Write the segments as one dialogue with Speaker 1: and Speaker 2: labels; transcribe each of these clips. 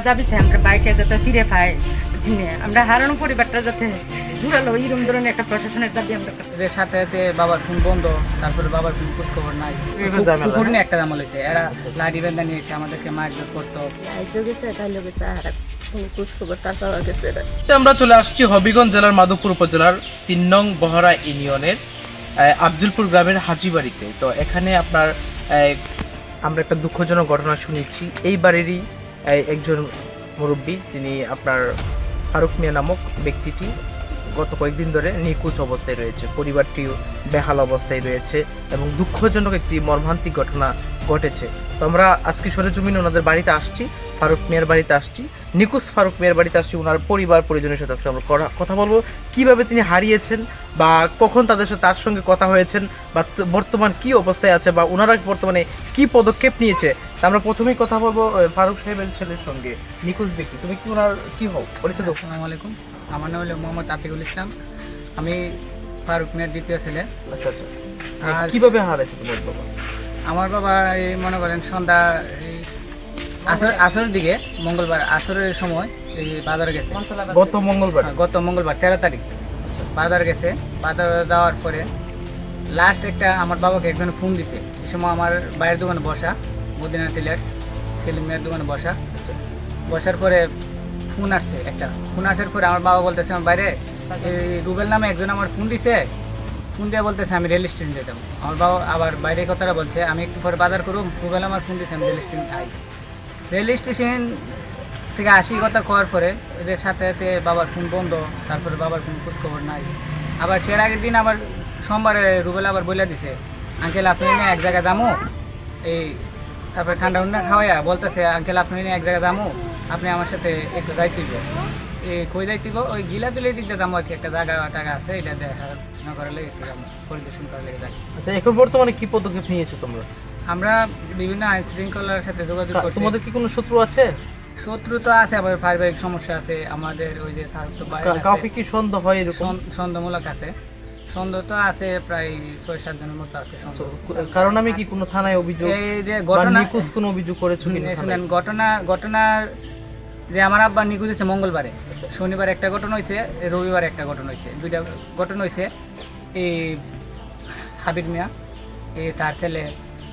Speaker 1: দাবি চাই আমরা বাইকে যাতে ফিরে পাই। চিনে আমরা হারানো পরিবারটা যাতে জুড়ালো এইরকম ধরনের একটা প্রশাসনের দাবি আমরা
Speaker 2: এদের সাথে সাথে বাবার ফোন বন্ধ তারপরে বাবার ফোন খোঁজ খবর নাই কুকুর নিয়ে একটা জামাল হয়েছে। এরা লাঠি বেন্দা নিয়েছে আমাদেরকে মারধর করতো।
Speaker 3: গেছে কাইলো গেছে আর
Speaker 4: আমরা চলে আসছি হবিগঞ্জ জেলার মাধবপুর উপজেলার তিন নং বহরা ইউনিয়নের আহ, আফজলপুর গ্রামের হাজিবাড়িতে। তো এখানে আপনার আমরা একটা দুঃখজনক ঘটনা শুনেছি। এই বাড়িরই একজন মুরব্বী, যিনি আপনার ফারুক মিয়া নামক ব্যক্তিটি গত কয়েকদিন ধরে নিখোঁজ অবস্থায় রয়েছে। পরিবারটিও বেহাল অবস্থায় রয়েছে এবং দুঃখজনক একটি মর্মান্তিক ঘটনা ঘটেছে। তো আমরা আজকে সরেজমিনে ওনাদের বাড়িতে আসছি ফারুক মিয়ার বাড়িতে আসছি নিকুজ ফারুক মিয়ার বাড়িতে আসছি ওনার পরিবার পরিজনের সাথে আজকে আমরা কথা বলব। কীভাবে তিনি হারিয়েছেন বা কখন তাদের সাথে তার সঙ্গে কথা হয়েছেন বা বর্তমান কি অবস্থায় আছে বা ওনারা বর্তমানে কি পদক্ষেপ নিয়েছে তা আমরা প্রথমেই কথা বলব ফারুক সাহেবের ছেলের সঙ্গে। নিকুজ ব্যক্তি তুমি কি ওনার কি হও? পরিচয়
Speaker 2: আসসালামু আলাইকুম। আমার নাম হলো মোহাম্মদ আতিকুল ইসলাম। আমি ফারুক মিয়ার দ্বিতীয় ছেলে।
Speaker 4: আচ্ছা আচ্ছা।
Speaker 2: আর
Speaker 4: কীভাবে হারাইছে তোমার বাবা
Speaker 2: আমার বাবা এই মনে করেন সন্ধ্যা এই আসর আসরের দিকে মঙ্গলবার আসরের সময় এই বাজারে গেছে।
Speaker 4: গত মঙ্গলবার?
Speaker 2: হ্যাঁ, গত মঙ্গলবার তেরো তারিখ। বাজার গেছে বাজার যাওয়ার পরে লাস্ট একটা আমার বাবাকে একজন ফোন দিছে। এই সময় আমার বাইরের দোকানে বসা মদিনা টেলার্স সেলিম মিয়ার দোকানে বসা। বসার পরে ফোন আসছে একটা। ফোন আসার পরে আমার বাবা বলতেছে আমার বাইরে এই রুবেল নামে একজন আমার ফোন দিছে ফোন দিয়ে বলতেছে, আমি রেল স্টেশন যেতাম আমার বাবা আবার বাইরে কথাটা বলছে, আমি একটু পরে বাজার করুম রুবেল আমার ফোন দিছে, আমি রেল স্টেশন আই রেল স্টেশন থেকে আসি কথা করার পরে, এদের সাথে সাথে বাবার ফোন বন্ধ, তারপরে বাবার ফোন খোঁজ খবর নাই। আবার সের আগের দিন আবার সোমবারে রুবেল আবার বলে দিছে, আঙ্কেল, আপনি নিয়ে এক জায়গায় দামো এই তারপরে ঠান্ডা উন্ডা খাওয়াইয়া বলতেছে, আঙ্কেল, আপনি নিয়ে এক জায়গায় দামো আপনি আমার সাথে একটু এই কই যাইতে ওই গিলা দিলে আর কি একটা জায়গা টাকা আছে এটা দেখাশোনা করে লেগে একটু যাব পরিদর্শন করে লেগে যাই।
Speaker 4: আচ্ছা এখন বর্তমানে কি পদক্ষেপ নিয়েছো তোমরা?
Speaker 2: আমরা বিভিন্ন আইন শৃঙ্খলার সাথে যোগাযোগ করছি।
Speaker 4: তোমাদের কি কোনো শত্রু আছে?
Speaker 2: শত্রু তো আছে আবার পারিবারিক সমস্যা আছে আমাদের ওই যে
Speaker 4: কাউকে কি সন্দেহ হয় এরকম?
Speaker 2: সন্দেহমূলক আছে। সন্দেহ তো আছে প্রায় ছয় সাত জনের মতো আছে
Speaker 4: কারণ আমি কি কোনো থানায় অভিযোগ
Speaker 2: এই যে ঘটনা
Speaker 4: কোনো অভিযোগ করেছ?
Speaker 2: শুনেন ঘটনা ঘটনার যে আমার আব্বা নিখোঁজ হয়েছে মঙ্গলবারে।
Speaker 4: আচ্ছা।
Speaker 2: শনিবার একটা ঘটনা হয়েছে রবিবার একটা ঘটনা হয়েছে। দুইটা ঘটনা হয়েছে। এই হাবিব মিয়া এই তার ছেলে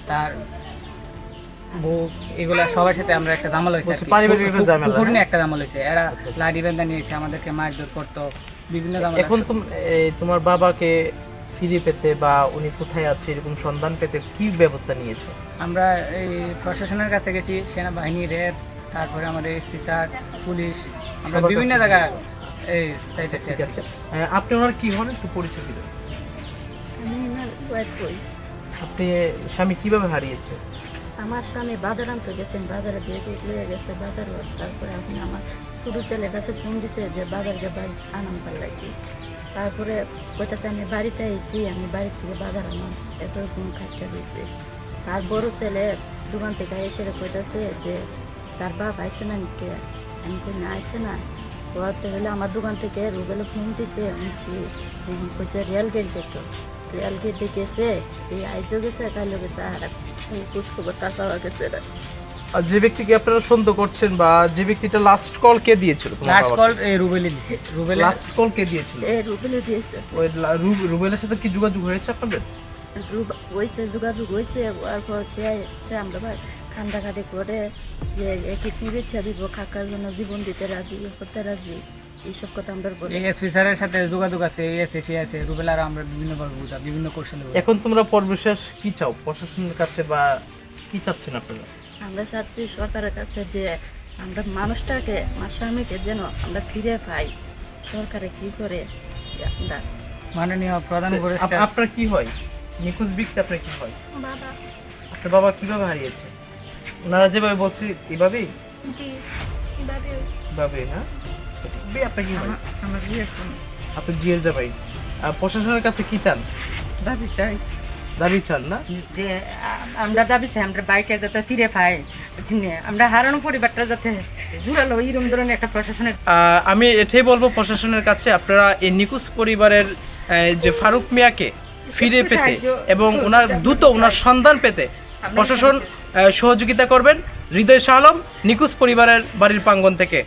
Speaker 2: তার বউ এগুলা সবার সাথে আমরা একটা জামাল হয়েছে কুকুর নিয়ে
Speaker 4: হ্যাঁ?
Speaker 2: একটা জামাল হয়েছে। এরা লাঠি বেন্দা নিয়েছে আমাদেরকে মারধর করতো বিভিন্ন জামাল
Speaker 4: এখন তোমার বাবাকে ফিরে পেতে বা উনি কোথায় আছে এরকম সন্ধান পেতে কি ব্যবস্থা নিয়েছো?
Speaker 2: আমরা এই প্রশাসনের কাছে গেছি সেনাবাহিনী র্যাব তারপরে আমাদের এসপি স্যার পুলিশ আমরা বিভিন্ন? জায়গায় এই চাইতেছি
Speaker 4: ঠিক
Speaker 2: আর কি।
Speaker 4: আছে। আপনি ওনার কি হন? একটু পরিচয় দিবেন। আপনি স্বামী কীভাবে হারিয়েছে?
Speaker 3: আমার স্বামী বাজার আনতে গেছেন বাজারে বিয়ে দিয়ে গেছে বাজার তারপরে এখন আমার ছোটো ছেলের কাছে ফোন দিছে যে বাজারকে বাড়ি আনাম পারলাই কি। তারপরে কইতাছে আমি বাড়িতে আইছি আমি বাড়ি থেকে বাজার আনাম। এত কোন খাটটা দিয়েছে তার বড় ছেলে দোকান থেকে এসে কইতাছে যে তার বাপ আইসে না নিতে। আমি কই না আইসে না। তো হলে আমার দোকান থেকে রুবেলে ফোন দিছে। শুনছি কইছে রেল গেট যেত রেল গেটে গেছে এই আইজও গেছে কাইলো গেছে আর খোঁজ খবর তার পাওয়া গেছে না
Speaker 4: আর যে ব্যক্তিকে আপনারা সন্দেহ করছেন বা যে ব্যক্তিটা লাস্ট কল কে দিয়েছিল
Speaker 2: লাস্ট কল এই রুবেলি দিছে রুবেলি
Speaker 4: লাস্ট কল কে দিয়েছিল?
Speaker 3: এ রুবেলে দিয়েছে।
Speaker 4: ওই রুবেলের সাথে কি যোগাযোগ হয়েছে আপনাদের?
Speaker 3: রুব- হয়েছে যোগাযোগ হয়েছে তারপর সে সে আমরা ভাই কান্দাকাটি করে যে একে কি ইচ্ছা দিব কাকার জন্য জীবন দিতে রাজি করতে রাজি এইসব কথা আমরা বলি
Speaker 2: এই এসপি স্যারের সাথে যোগাযোগ আছে এই আছে সে আছে রুবেল আর আমরা বিভিন্ন ভাবে বুঝা বিভিন্ন কৌশলে
Speaker 4: এখন তোমরা পরবিশেষ কি চাও? প্রশাসনের কাছে বা কি চাচ্ছেন আপনারা?
Speaker 3: আমরা চাচ্ছি সরকারের কাছে যে আমরা মানুষটাকে আমার স্বামীকে যেন আমরা ফিরে পাই। সরকারে কি করে? আমরা
Speaker 2: মাননীয় প্রধান উপদেষ্টা
Speaker 4: আপনার কি হয়? নিখোঁজ ব্যক্তি আপনার কি হয়?
Speaker 3: বাবা।
Speaker 4: আপনার বাবা কীভাবে হারিয়েছে? ওনারা যেভাবে বলছে এভাবেই?
Speaker 3: জি এভাবে
Speaker 4: এভাবে হ্যাঁ? বে, আপনার কি হয়
Speaker 1: আমার বিয়ে
Speaker 4: আপনি জিয়ের যাবাই প্রশাসনের কাছে কি চান?
Speaker 1: দাবি চাই।
Speaker 4: দাবি চান না?
Speaker 1: যে আমরা দাবি চাই আমরা বাইকে যাতে ফিরে পাই চিনে আমরা হারানো পরিবারটা যাতে জুড়ালো এইরকম ধরনের একটা প্রশাসনের
Speaker 4: আমি এটাই বলব প্রশাসনের কাছে আপনারা এই নিকুজ পরিবারের যে ফারুক মিয়াকে ফিরে পেতে এবং ওনার দ্রুত ওনার সন্ধান পেতে প্রশাসন সহযোগিতা করবেন হৃদয় শাহ আলম নিকুজ পরিবারের বাড়ির প্রাঙ্গন থেকে।